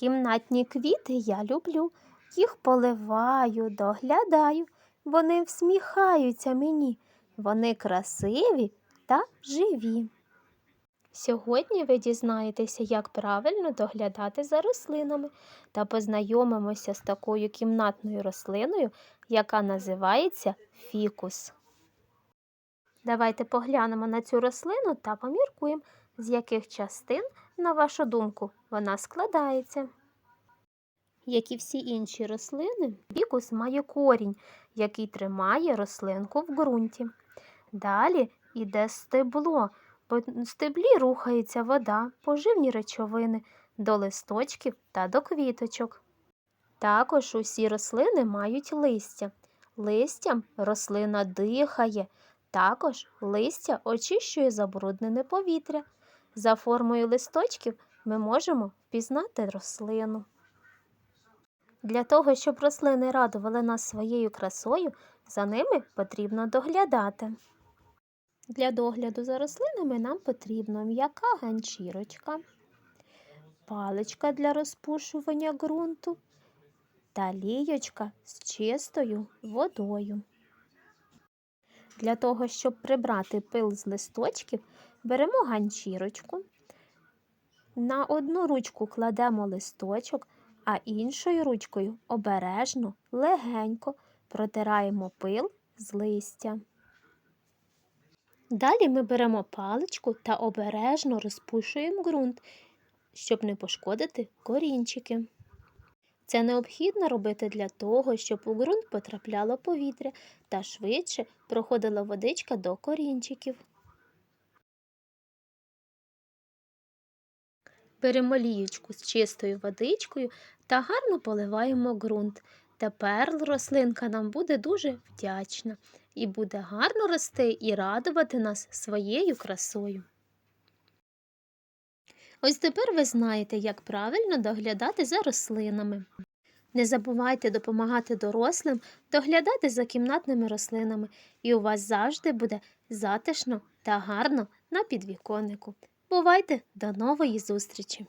Кімнатні квіти я люблю, їх поливаю, доглядаю. Вони всміхаються мені, вони красиві та живі. Сьогодні ви дізнаєтеся, як правильно доглядати за рослинами та познайомимося з такою кімнатною рослиною, яка називається фікус. Давайте поглянемо на цю рослину та поміркуємо, з яких частин, на вашу думку, вона складається. Як і всі інші рослини, фікус має корінь, який тримає рослинку в ґрунті. Далі йде стебло. По стеблі рухається вода, поживні речовини до листочків та до квіточок. Також усі рослини мають листя. Листям рослина дихає. Також листя очищує забруднене повітря. За формою листочків ми можемо впізнати рослину. Для того, щоб рослини радували нас своєю красою, за ними потрібно доглядати. Для догляду за рослинами нам потрібна м'яка ганчірочка, паличка для розпушування ґрунту та лійочка з чистою водою. Для того, щоб прибрати пил з листочків, беремо ганчірочку, на одну ручку кладемо листочок, а іншою ручкою обережно, легенько протираємо пил з листя. Далі ми беремо паличку та обережно розпушуємо ґрунт, щоб не пошкодити корінчики. Це необхідно робити для того, щоб у ґрунт потрапляло повітря та швидше проходила водичка до корінчиків. Беремо лієчку з чистою водичкою та гарно поливаємо ґрунт. Тепер рослинка нам буде дуже вдячна і буде гарно рости і радувати нас своєю красою. Ось тепер ви знаєте, як правильно доглядати за рослинами. Не забувайте допомагати дорослим доглядати за кімнатними рослинами, і у вас завжди буде затишно та гарно на підвіконнику. Бувайте до нової зустрічі!